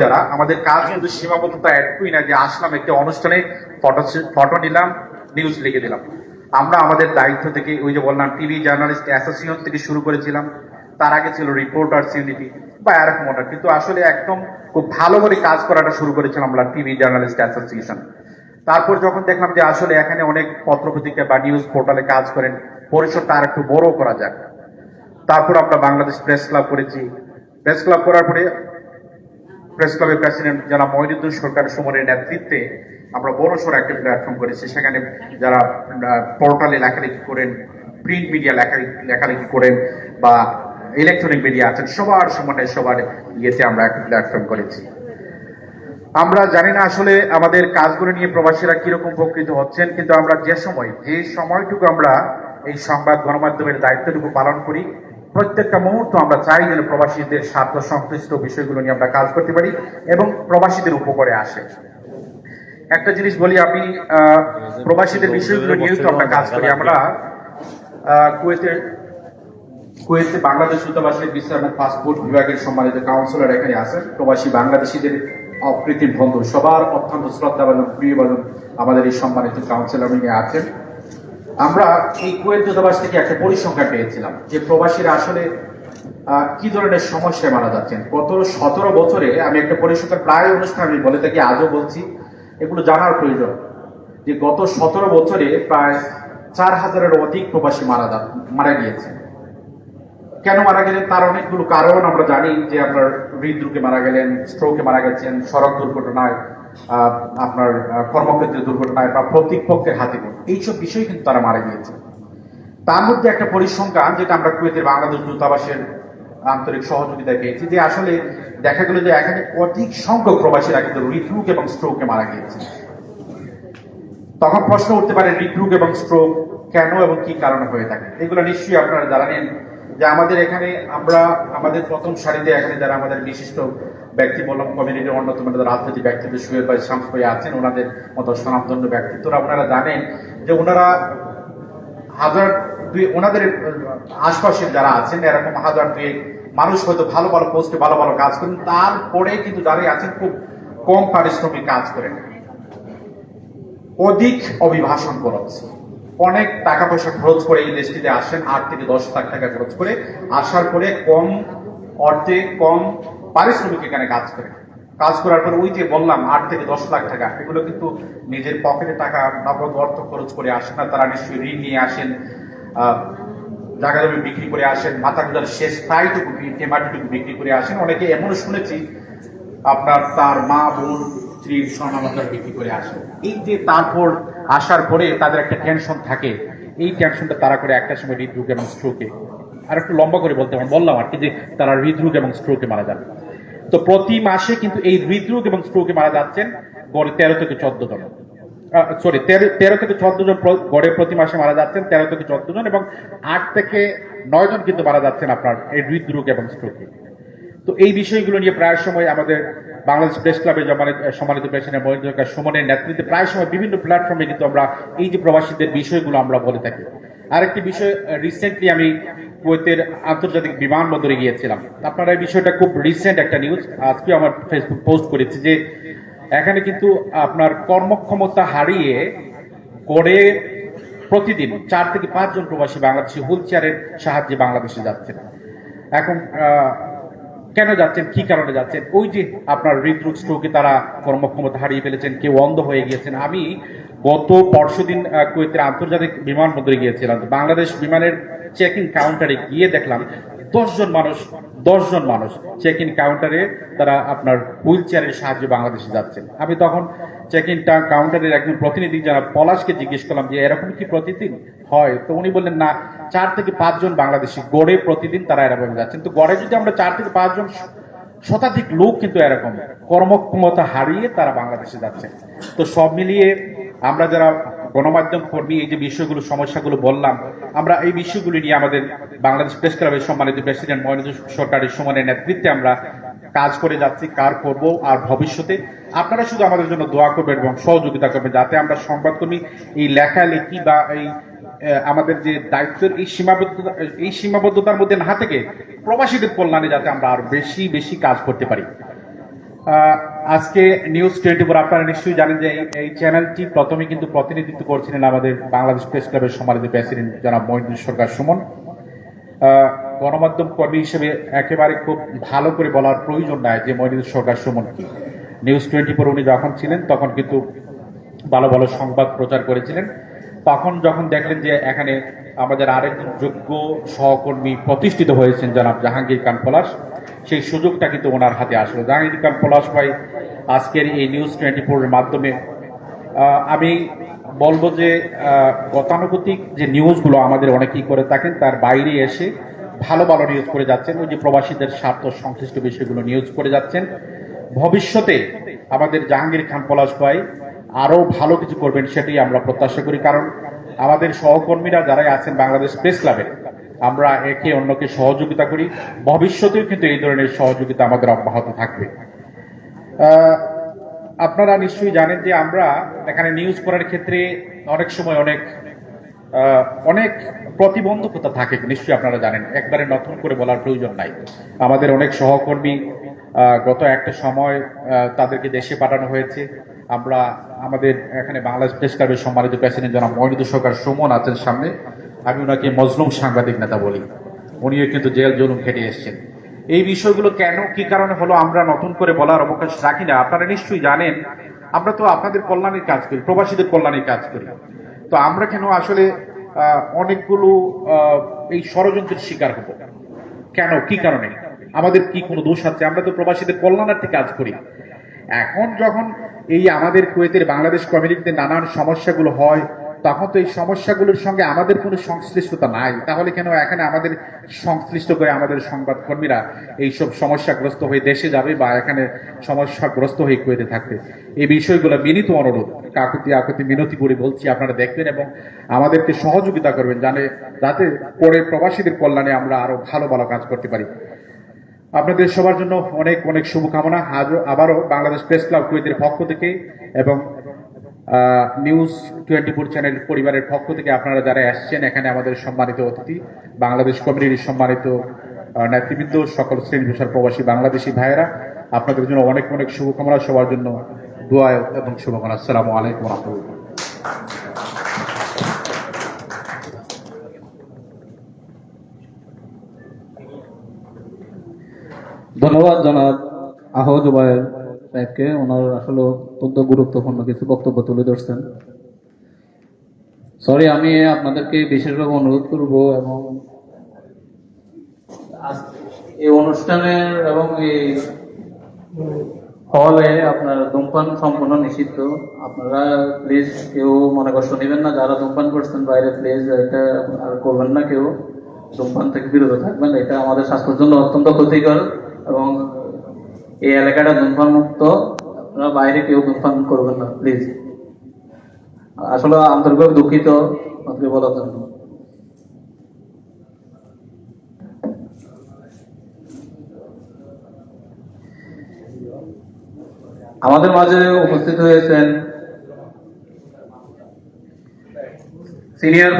যারা, আমাদের কাজ কিন্তু সীমাবদ্ধতা একটুই না যে আসলাম একটি অনুষ্ঠানে, ফটো ফটো নিলাম নিউজ লিখে দিলাম। আমরা আমাদের দায়িত্ব থেকে ওই যে বললাম টিভি জার্নালিস্ট অ্যাসোসিয়েশন থেকে শুরু করেছিলাম। তার আগে ছিল রিপোর্টার্স ইউনিটি বা এরকম ওটা কিন্তু আসলে একদম খুব ভালো করে কাজ করাটা শুরু করেছিলাম আমরা টিভি জার্নালিস্ট অ্যাসোসিয়েশন তারপর যখন দেখলাম যে আসলে এখানে অনেক পত্রপত্রিকা বা নিউজ পোর্টালে কাজ করেন, পরিসরটা আর একটু বড় করা যাক। তারপর আমরা বাংলাদেশ প্রেস ক্লাব করেছি। প্রেস ক্লাব করার পরে প্রেস ক্লাবের প্রেসিডেন্ট যারা মহিনুদ্দিন সরকার সুমনের নেতৃত্বে আমরা বড় সড় একটা প্ল্যাটফর্ম করেছি। সেখানে যারা পোর্টালে লেখালেখি করেন প্রিন্ট মিডিয়া লেখালেখি করেন বা ইলেকট্রনিক মিডিয়া আছেন, সবার সমানে সবার ইয়েতে আমরা একটা প্ল্যাটফর্ম করেছি। আমরা জানি না আসলে আমাদের কাজগুলো নিয়ে প্রবাসীরা কীরকম উপকৃত হচ্ছেন, কিন্তু আমরা যে সময়, যে সময়টুকু আমরা এই সংবাদ গণমাধ্যমের দায়িত্বটুকু পালন করি প্রত্যেকটা মুহূর্ত আমরা চাই যেন প্রবাসীদের স্বার্থ সংশ্লিষ্ট বিষয়গুলো নিয়ে আমরা কাজ করতে পারি এবং প্রবাসীদের উপকারে আসে। একটা জিনিস বলি আমি প্রবাসীদের বিষয়গুলো নিয়েও তো আমরা কাজ করি। আমরা আহ, কুয়েতের কুয়েতে বাংলাদেশ দূতাবাসের ভিসা এবং পাসপোর্ট বিভাগের সম্মানিত কাউন্সিলর এখানে আছেন। প্রবাসী বাংলাদেশিদের অপ্রীতির বন্ধু সবার অত্যন্ত শ্রদ্ধাভাজন প্রিয়ভাজন আমাদের এই সম্মানিত কাউন্সিলর উনি আছেন। আমরা এই কুয়েত দূতাবাস থেকে একটা পরিসংখ্যান পেয়েছিলাম যে প্রবাসীরা আসলে কি ধরনের সমস্যায় মারা যাচ্ছেন। গত সতেরো বছরে আমি একটা পরিসংখ্যান, প্রায় অনুষ্ঠান আমি বলে থাকি, আজও বলছি, এগুলো জানার প্রয়োজন। যে গত সতেরো বছরে প্রায় চার হাজারের অধিক প্রবাসী মারা যা, মারা গিয়েছেন কেন মারা গেলেন? তার অনেকগুলো কারণ আমরা জানি যে আপনার হৃদরোগে মারা গেলেন স্ট্রোকে মারা গেছেন, সড়ক দুর্ঘটনায় আপনার কর্মক্ষেত্রে দুর্ঘটনায় বা প্রতিপক্ষের হাতে পড়ে। এইসব বিষয়ে কিন্তু তারা মারা গিয়েছে। তার মধ্যে একটা পরিসংখ্যান, যেটা আমরা কুয়েতের বাংলাদেশ দূতাবাসের আন্তরিক সহযোগিতা পেয়েছি, যে আসলে দেখা গেল যে এখানে অধিক সংখ্যক প্রবাসীরা কিন্তু হৃদরোগ এবং স্ট্রোকে মারা গিয়েছে। তখন প্রশ্ন উঠতে পারে হৃদরোগ এবং স্ট্রোক কেন এবং কি কারণে হয়ে থাকে? এগুলো নিশ্চয়ই আপনারা জানেন যে আমাদের এখানে আমরা, আমাদের প্রথম সারিতে এখানে যারা আমাদের বিশিষ্ট ব্যক্তি বললাম কমিউনিটির অন্যতম রাজনৈতিক ব্যক্তিত্ব সুয়ের ভাই শামস ভাই আছেন, ওনাদের মতো স্বনামধন্য ব্যক্তিত্বরা ওনারা জানেন যে ওনারা হাজার দুই ওনাদের আশপাশের যারা আছেন, এরকম হাজার দুই মানুষ হয়তো ভালো ভালো পোস্টে ভালো ভালো কাজ করেন, তারপরে কিন্তু যারা আছেন খুব কম পারিশ্রমিক কাজ করেন। অধিক অভিভাষণ খরচ। অনেক টাকা পয়সা খরচ করে এই দেশটিতে আসেন, আট থেকে দশ লাখ টাকা খরচ করে। আসার পরে কম অর্থে, কম পারিশ্রমিক এখানে কাজ করে। কাজ করার পর ওই যে বললাম, আট থেকে দশ লাখ টাকা, এগুলো কিন্তু নিজের পকেটে টাকা নগদ অর্থ খরচ করে আসেন না, তারা নিশ্চয়ই ঋণ নিয়ে আসেন জায়গা জমি বিক্রি করে আসেন মাথা গুজার শেষ প্রায়টুকু টেমাটিটুকু বিক্রি করে আসেন। অনেকে এমনও শুনেছি, আপনার তার মা, বোন স্ত্রীর স্বর্ণালঙ্কার বিক্রি করে আসেন। এই যে তারপর আসার পরে তাদের একটা টেনশন থাকে, এই টেনশনটা তারা করে একটা সময় হৃদরোগ এবং স্ট্রোকে আর একটু লম্বা করে বলতে বললাম আর কি যে তারা হৃদরোগ এবং স্ট্রোকে মারা যাবে তো প্রতি মাসে কিন্তু এই হৃদরোগ এবং স্ট্রোকে মারা যাচ্ছেন গড়ে তেরো থেকে চোদ্দ জন। সরি তেরো থেকে চোদ্দ জন গড়ে প্রতি মাসে মারা যাচ্ছেন তেরো থেকে চোদ্দ জন এবং আট থেকে নয় জন কিন্তু মারা যাচ্ছেন আপনার এই হৃদরোগ এবং স্ট্রোকে তো এই বিষয়গুলো নিয়ে প্রায় সময় আমাদের বাংলাদেশ প্রেস সম্মানিত সম্মানিত প্রেসিডেন্ট মহিন্দ্র সুমনের নেতৃত্বে প্রায় সময় বিভিন্ন প্ল্যাটফর্মে কিন্তু আমরা এই যে প্রবাসীদের বিষয়গুলো আমরা বলে থাকি। আরেকটি বিষয় রিসেন্টলি আমি কুয়েতের আন্তর্জাতিক বিমানবন্দরে গিয়েছিলাম। আপনারা এই বিষয়টা খুব রিসেন্ট একটা নিউজ আজকে আমার ফেসবুক পোস্ট করেছি যে এখানে কিন্তু আপনার কর্মক্ষমতা হারিয়ে গড়ে প্রতিদিন চার থেকে পাঁচজন প্রবাসী বাংলাদেশি হুইল চেয়ারের সাহায্যে বাংলাদেশে যাচ্ছেন। এখন কেন যাচ্ছেন, কি কারণে যাচ্ছেন? ওই যে আপনার হৃদরোগ স্ট্রোকে তারা কর্মক্ষমতা হারিয়ে ফেলেছেন, কেউ অন্ধ হয়ে গিয়েছেন। আমি গত পরশুদিন আহ, কুয়েতের আন্তর্জাতিক বিমানবন্দরে গিয়েছিলাম। বাংলাদেশ বিমানের চেক কাউন্টারে গিয়ে দেখলাম দশজন মানুষ দশজন মানুষ চেক ইন কাউন্টারে তারা আপনার হুইল চেয়ারের সাহায্যে বাংলাদেশে যাচ্ছেন। আমি তখন চেক ইন কাউন্টারের একজন প্রতিনিধি যারা পলাশকে জিজ্ঞেস করলাম যে এরকম কি প্রতিদিন হয়? তো উনি বললেন না চার থেকে পাঁচজন বাংলাদেশি গড়ে প্রতিদিন তারা এরকম যাচ্ছেন। তো গড়ে যদি আমরা চার থেকে পাঁচজন শতাধিক লোক কিন্তু এরকম কর্মক্ষমতা হারিয়ে তারা বাংলাদেশে যাচ্ছে তো সব মিলিয়ে আমরা যারা গণমাধ্যম কর্মী, এই যে বিষয়গুলো, সমস্যাগুলো বললাম, আমরা এই বিষয়গুলো নিয়ে আমাদের বাংলাদেশ প্রেস ক্লাবের সম্মানিত প্রেসিডেন্ট মহেন্দ্র সরকারের সমানের নেতৃত্বে আমরা কাজ করে যাচ্ছি, কার করব আর ভবিষ্যতে। আপনারা শুধু আমাদের জন্য দোয়া করবেন এবং সহযোগিতা করবেন, যাতে আমরা সংবাদকর্মী এই লেখালেখি বা এই আমাদের যে দায়িত্বের এই সীমাবদ্ধতা, এই সীমাবদ্ধতার মধ্যে না থেকে প্রবাসীদের কল্যাণে যাতে আমরা আরও বেশি বেশি কাজ করতে পারি। আজকে নিউজ টোয়েন্টি ফোর আপনারা নিশ্চয়ই জানেন যে এই- চ্যানেলটি প্রথমে কিন্তু প্রতিনিধিত্ব করছিলেন আমাদের বাংলাদেশ প্রেস ক্লাবের সম্মানিত প্রেসিডেন্ট জনাব মহিনুদ্দিন সরকার সুমন। গণমাধ্যম কর্মী হিসেবে একেবারে খুব ভালো করে বলার প্রয়োজন নাই যে মহিনুদ্দিন সরকার সুমন কি। নিউজ টোয়েন্টি ফোর উনি যখন ছিলেন তখন কিন্তু ভালো ভালো সংবাদ প্রচার করেছিলেন। তখন যখন দেখলেন যে এখানে আমাদের আরেকজন যোগ্য সহকর্মী প্রতিষ্ঠিত হয়েছেন জনাব জাহাঙ্গীর খান পলাশ, সেই সুযোগটা কিন্তু ওনার হাতে আসলো। জাহাঙ্গীর খান পলাশ ভাই, আজকের এই নিউজ টোয়েন্টি ফোরের মাধ্যমে আমি বলব যে গতানুগতিক যে নিউজগুলো আমাদের অনেকেই করে থাকেন, তার বাইরে এসে ভালো ভালো নিউজ করে যাচ্ছেন। ওই যে প্রবাসীদের স্বার্থ সংশ্লিষ্ট বিষয়গুলো নিউজ করে যাচ্ছেন। ভবিষ্যতে আমাদের জাহাঙ্গীর খান পলাশ ভাই আরও ভালো কিছু করবেন সেটাই আমরা প্রত্যাশা করি। কারণ আমাদের সহকর্মীরা যারাই আছেন বাংলাদেশ প্রেস ক্লাবে আমরা একে অন্যকে সহযোগিতা করি। ভবিষ্যতেও কিন্তু এই ধরনের সহযোগিতা আমাদের অব্যাহত থাকবে। আপনারা নিশ্চয়ই জানেন যে আমরা এখানে নিউজ করার ক্ষেত্রে অনেক সময় অনেক অনেক প্রতিবন্ধকতা থাকে, নিশ্চয়ই আপনারা জানেন। একবারে নতুন করে বলার প্রয়োজন নাই। আমাদের অনেক সহকর্মী গত একটা সময় তাদেরকে দেশে পাঠানো হয়েছে। আমরা আমাদের এখানে বাংলাদেশ প্রেস ক্লাবের সম্মানিত প্রেসিডেন্ট জনাব মহিনুদ্দিন সরকার সুমন আছেন সামনে। আমি ওনাকে মজলুম সাংবাদিক নেতা বলি। উনিও কিন্তু জেল জুলুম খেটে এসেছেন। এই বিষয়গুলো কেন, কি কারণে হলো, আমরা নতুন করে বলার অবকাশ রাখি না? আপনারা নিশ্চয়ই জানেন, আমরা তো আপনাদের কল্যাণের কাজ করি, প্রবাসীদের কল্যাণের কাজ করি। তো আমরা কেন আসলে অনেকগুলো এই ষড়যন্ত্রের শিকার হব? কেন, কি কারণে? আমাদের কি কোনো দোষ আছে? আমরা তো প্রবাসীদের কল্যাণার্থে কাজ করি। এখন যখন এই আমাদের কুয়েতের বাংলাদেশ কমিউনিটিতে নানান সমস্যাগুলো হয়, তখন তো এই সমস্যাগুলোর সঙ্গে আমাদের কোনো সংশ্লিষ্টতা নাই। তাহলে কেন এখানে আমাদের সংশ্লিষ্ট করে আমাদের সংবাদকর্মীরা এইসব সমস্যাগ্রস্ত হয়ে দেশে যাবে বা এখানে সমস্যাগ্রস্ত হয়ে কুয়েতে থাকবে? এই বিষয়গুলো বিনীত অনুরোধ, কাকুতি আকুতি মিনতি করে বলছি, আপনারা দেখবেন এবং আমাদেরকে সহযোগিতা করবেন জানে যাতে পরে প্রবাসীদের কল্যাণে আমরা আরও ভালো ভালো কাজ করতে পারি। আপনাদের সবার জন্য অনেক অনেক শুভকামনা। আজও আবারও বাংলাদেশ প্রেস ক্লাব কুয়েতের পক্ষ থেকে এবং নিউজ টোয়েন্টি ফোর চ্যানেল পরিবারের পক্ষ থেকে আপনারা যারা আসছেন এখানে আমাদের সম্মানিত অতিথি, বাংলাদেশ কমিউনিটির সম্মানিত নেতৃবৃন্দ, সকল শ্রেণি পেশার প্রবাসী বাংলাদেশি ভাইয়েরা, আপনাদের জন্য অনেক অনেক শুভকামনা, সবার জন্য দোয়া এবং শুভকামনা। আসসালামু আলাইকুম রহমতুল্লাহ। ধন্যবাদ জনাব আহ জুবাইর সাহেবকে। ওনার আসলে অত্যন্ত গুরুত্বপূর্ণ কিছু বক্তব্য তুলে ধরছেন। সরি আমি আপনাদেরকে বিশেষভাবে অনুরোধ করব এবং এই অনুষ্ঠানের এবং এই হলে আপনার ধূমপান সম্পূর্ণ নিষিদ্ধ। আপনারা প্লিজ কেউ মনে কষ্ট নেবেন না, যারা ধূমপান করছেন বাইরে প্লিজ এটা আর করবেন না কেউ। ধূমপান থেকে বিরত থাকবেন, এটা আমাদের স্বাস্থ্যের জন্য অত্যন্ত ক্ষতিকর। এবং এই এলাকাটা ধূমপান মুক্ত আপনারা বাইরে কেউ ধূমপান করবেন না প্লিজ আসলে আন্তরিকভাবে দুঃখিত আপনাকে বলার জন্য। আমাদের মাঝে উপস্থিত হয়েছেন সিনিয়র